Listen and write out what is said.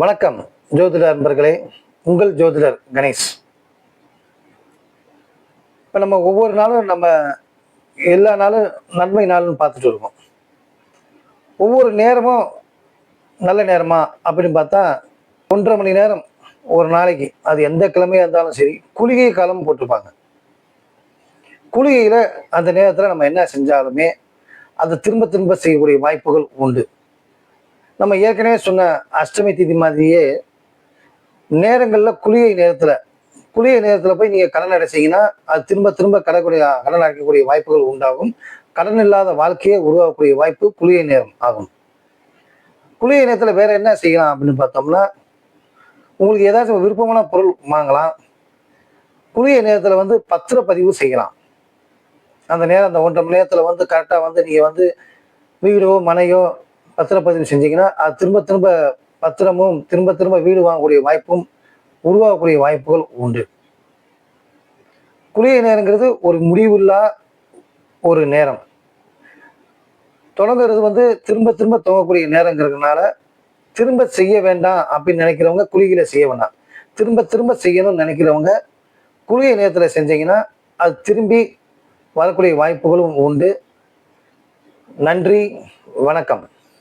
வணக்கம் ஜோதிடர் நண்பர்களே உங்கள் ஜோதிடர் கணேஷ். இப்போ நம்ம ஒவ்வொரு நாளும் நம்ம எல்லா நாளும் நன்மை நாள்னு பார்த்துட்டு இருக்கோம். ஒவ்வொரு நேரமும் நல்ல நேரமா அப்படின்னு பார்த்தா ஒன்றரை மணி நேரம் ஒரு நாளைக்கு அது எந்த கிழமையாக இருந்தாலும் சரி குளிகை காலம் போட்டிருப்பாங்க. குளிகையில் அந்த நேரத்தில் நம்ம என்ன செஞ்சாலுமே அதை திரும்ப திரும்ப செய்யக்கூடிய வாய்ப்புகள் உண்டு. நம்ம ஏற்கனவே சொன்ன அஷ்டமி திதி மாதிரியே நேரங்களில் குளிகை நேரத்தில் குளிகை நேரத்தில் போய் நீங்கள் கடன் அடைச்சிங்கன்னா அது திரும்ப திரும்ப கடக்கூடிய கடன் அடைக்கக்கூடிய வாய்ப்புகள் உண்டாகும். கடன் இல்லாத வாழ்க்கையை உருவாகக்கூடிய வாய்ப்பு குளிகை நேரம் ஆகும். குளிகை நேரத்தில் வேற என்ன செய்யலாம் அப்படின்னு பார்த்தோம்னா உங்களுக்கு ஏதாச்சும் விருப்பமான பொருள் வாங்கலாம். குளிகை நேரத்தில் வந்து பத்திரப்பதிவு செய்யலாம். அந்த நேரம் அந்த ஒன்றரை மணி நேரத்தில் வந்து கரெக்டாக வந்து நீங்கள் வந்து வீடோ மனையோ பத்திரப்பதிவு செஞ்சீங்கன்னா அது திரும்ப திரும்ப பத்திரமும் திரும்ப திரும்ப வீடு வாங்கக்கூடிய வாய்ப்பும் உருவாகக்கூடிய வாய்ப்புகள் உண்டு. குளிய நேரங்கிறது ஒரு முடிவில்லா ஒரு நேரம். தொடங்குறது வந்து திரும்ப திரும்ப துவங்கக்கூடிய நேரங்கிறதுனால திரும்ப செய்ய வேண்டாம் அப்படின்னு நினைக்கிறவங்க குளிகையில செய்ய வேண்டாம். திரும்ப திரும்ப செய்யணும்னு நினைக்கிறவங்க குறுகிய நேரத்தில் செஞ்சீங்கன்னா அது திரும்பி வரக்கூடிய வாய்ப்புகளும் உண்டு. நன்றி வணக்கம்.